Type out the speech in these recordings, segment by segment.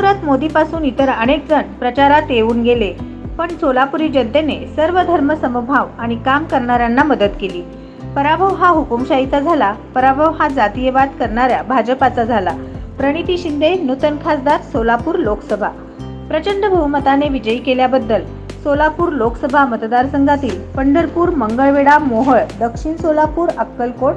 सोलापुरात मोदीपासून इतर अनेक जण प्रचारात येऊन गेले. पण सोलापुरी जनतेने सर्व धर्म समभाव आणि काम करणाऱ्यांना मदत केली. पराभव हा हुकुमशाहीचा झाला. पराभव हा जातीयवाद करणाऱ्या भाजपाचा झाला. प्रणिती शिंदे नूतन खासदार सोलापूर लोकसभा. प्रचंड बहुमताने विजयी केल्याबद्दल सोलापूर लोकसभा मतदारसंघातील पंढरपूर मंगळवेढा मोहळ दक्षिण सोलापूर अक्कलकोट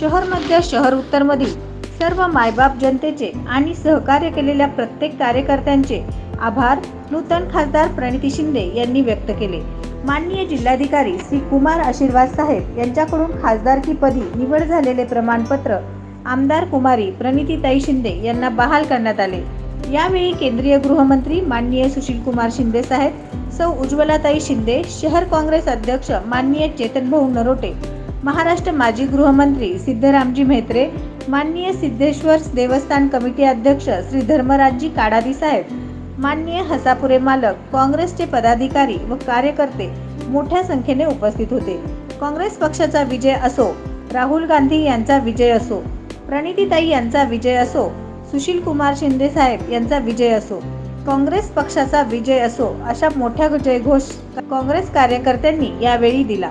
शहर मध्य शहर उत्तरमधील सर्व मायबाप जनतेचे आणि सहकार्य केलेल्या प्रत्येक कार्यकर्त्यांचे आभार. नूतन खासदार प्रणिती शिंदे यांनी व्यक्त केले. माननीय जिल्हाधिकारी श्री कुमार आशीर्वाद साहेब यांच्याकडून खासदारकीपदी निवड झालेले प्रमाणपत्र आमदार कुमारी प्रणितीताई शिंदे यांना बहाल करण्यात आले. यावेळी केंद्रीय गृहमंत्री माननीय सुशील कुमार शिंदे साहेब सौ उज्ज्वलाताई शिंदे शहर काँग्रेस अध्यक्ष माननीय चेतनभाऊ नरोटे महाराष्ट्र माजी गृहमंत्री सिद्धरामजी म्हेत्रे माननीय सिद्धेश्वर देवस्थान कमिटी अध्यक्ष श्री धर्मराजजी काडादी साहेब माननीय हसापुरे मालक काँग्रेसचे पदाधिकारी व कार्यकर्ते मोठ्या संख्येने उपस्थित होते. काँग्रेस पक्षाचा विजय असो राहुल गांधी यांचा विजय असो प्रणितीताई यांचा विजय असो सुशील कुमार शिंदे साहेब यांचा विजय असो काँग्रेस पक्षाचा विजय असो अशा मोठ्या जयघोष काँग्रेस कार्यकर्त्यांनी यावेळी दिला.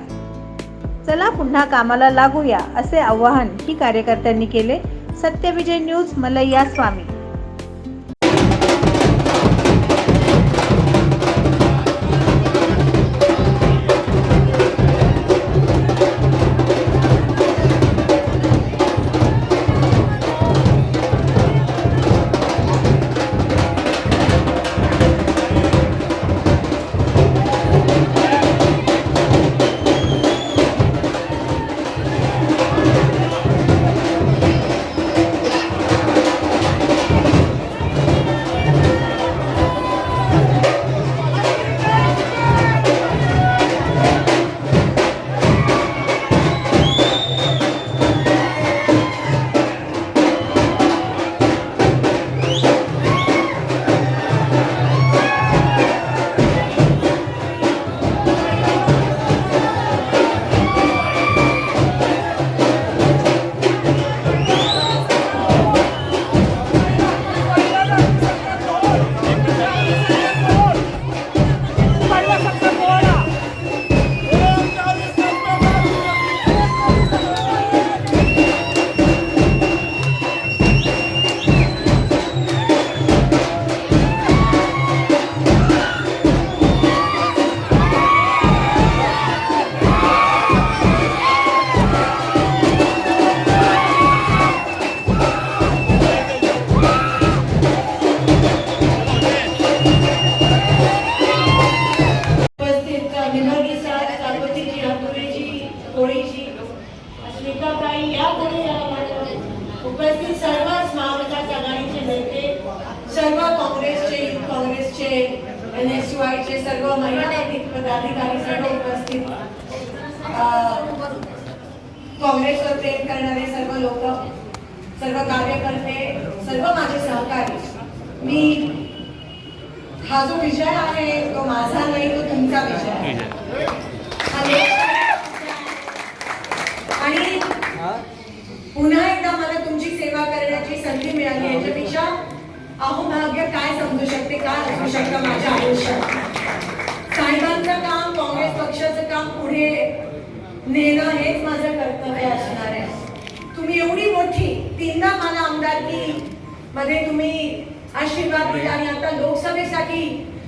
चला पुन्हा कामाला लागूया असे आवाहन ही कार्यकर्त्यांनी केले. सत्यविजय न्यूज मलैया स्वामी काँग्रेसचे युथ काँग्रेसचे एन एस चे सर्व महिला पदाधिकारी सर्व उपस्थित काँग्रेसवर प्रेम करणारे सर्व लोक सर्व कार्यकर्ते सर्व माझे सहकारी. मी हा जो विजय आहे तो माझा नाही तो तुमचा विजय आहे. आणि पुन्हा एकदा मला तुमची सेवा करण्याची संधी मिळाली याच्यापेक्षा अहोभाग्य काय समजू शकते काय असू शकतं माझ्या आयुष्यात? साहेबांचं काम काँग्रेस पक्षाचं काम पुढे नेणं हेच माझं कर्तव्य असणार आहे. तुम्ही एवढी मोठी तीनदा मला आमदारकी मध्ये तुम्ही आशीर्वाद दिला आणि आता लोकसभेसाठी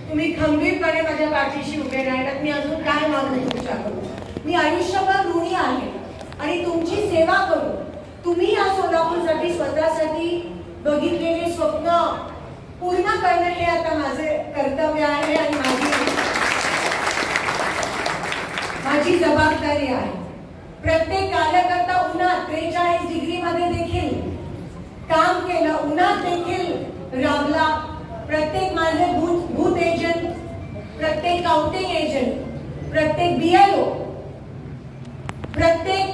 तुम्ही खंबीरपणे माझ्या पाठीशी उभे राहिलात मी अजून काय मागणी तुमच्याकडून? मी आयुष्यभर ऋणी आहे आणि तुमची सेवा करू तुम्ही या सोलापूरसाठी स्वतःसाठी बघितलेले स्वप्न पूर्ण करणं हे आता माझे कर्तव्य आहे आणि माझी माझी जबाबदारी आहे. प्रत्येक कार्यकर्ता उन्हात त्रेचाळीस डिग्री मध्ये देखील काम केलं. उन्हात देखील राबला. प्रत्येक माझे बूथ बूथ एजंट प्रत्येक काउंटिंग एजंट प्रत्येक बीएलओ प्रत्येक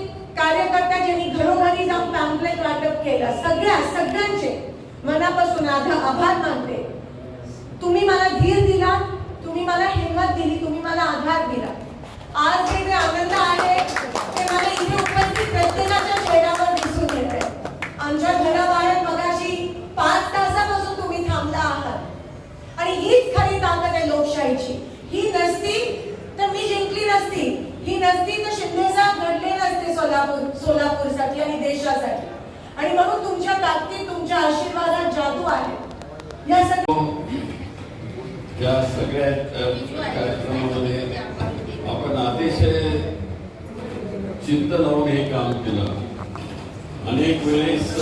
घरोघरी जाऊन पॅम्पलेट वाटप केलं. सगळ्या सगळ्यांचे मनापासून आधा आभार मानते. तुम्ही मला धीर दिला तुम्ही मला हिंमत दिली तुम्ही मला आधार दिला. आज हे जे आनंद आहे ते मला इथे उपस्थित प्रत्येकाच्या चेहऱ्यावर दिसून येत आहे आमच्या घराबाहेर मगाशी पाच तासापासून तुम्ही थांबला आहात. आणि हीच खरी ताकद आहे लोकशाहीची. ही नसती तर मी जिंकली नसती. ही नसती तर शिंदे घडले नसते. सोलापूर सोलापूरसाठी आणि देशासाठी. आणि म्हणून तुमच्या ताकदीत तुमच्या आशीर्वादात जादू आहे. या सगळ्या हो. या सगळ्या कार्यक्रमामध्ये आपण अतिशय चिंत लावून हे काम केलं. अनेक वेळेस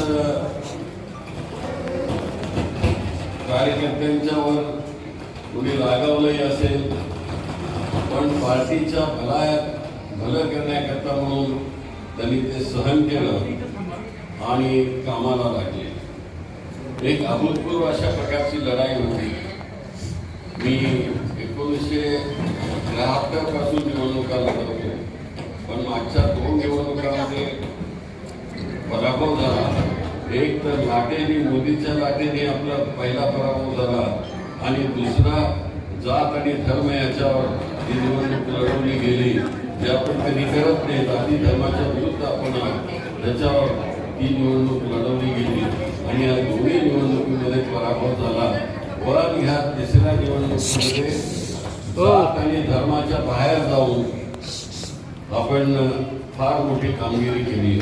कार्यकर्त्यांच्यावर कुणी रागावलंही असेल पण पार्टीच्या भला भलं करण्याकरता म्हणून त्यांनी ते सहन केलं आणि कामाला लागले. एक अभूतपूर्व अशा प्रकारची लढाई होती. मी एकोणीसशे त्र्याहत्तरपासून निवडणुका लढत होतो पण मागच्या दोन निवडणुकांमध्ये पराभव झाला. एक तर लाटेने मोदीच्या लाटेने आपला पहिला पराभव झाला आणि दुसरा जात आणि धर्म याच्यावर ही निवडणूक लढवली गेली. जे आपण कधी करत नाही जाती धर्माच्या विरुद्ध आपण त्याच्यावर ही निवडणूक लढवली गेली. आणि या दोन्ही निवडणुकीमध्ये पराभव झाला. पण ह्या तिसऱ्या निवडणुकीमध्ये जात आणि धर्माच्या बाहेर जाऊन आपण फार मोठी कामगिरी केली.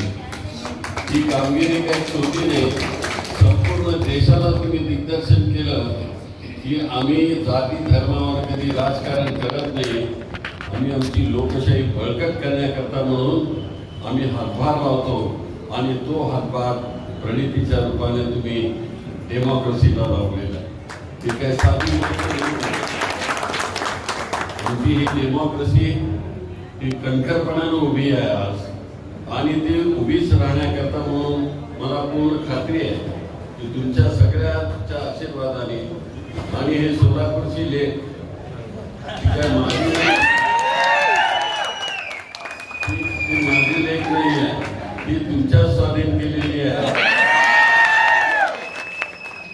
ही कामगिरी काही सोपी नाही. संपूर्ण देशाला तुम्ही दिग्दर्शन केलं की आम्ही जाती धर्मावर कधी राजकारण करत नाही. आम्ही आमची लोकशाही बळकट करण्याकरता म्हणून आम्ही हातभार लावतो आणि तो हातभार प्रणितीच्या रूपाने तुम्ही डेमोक्रेसीला लावलेला ती काय साधी आमची ही डेमोक्रेसी ही कणखरपणानं उभी आहे आज. आणि ती उभीच राहण्याकरता म्हणून मला पूर्ण खात्री आहे की तुमच्या सगळ्याच्या आशीर्वादाने आणि हे सोलापूरची लेख काय माझी नाही ती ती माझी लेख नाही आहे ती तुमच्या स्वाधीन केलेली आहे.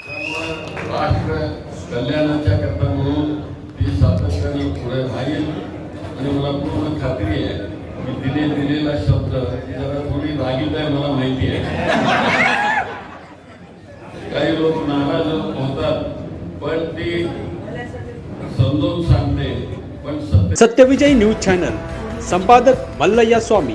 त्यामुळे राष्ट्र कल्याणाच्या करता म्हणून ती सातत्याने पुढे राहील. आणि मला पूर्ण खात्री आहे की तिने दिलेला शब्द जरा थोडी रागीत आहे मला माहिती आहे. काही लोक नाराज होतात पण ती समजून सांगते पण सत्यविजयी सत्यविजय न्यूज चॅनल संपादक मल्लय्या स्वामी.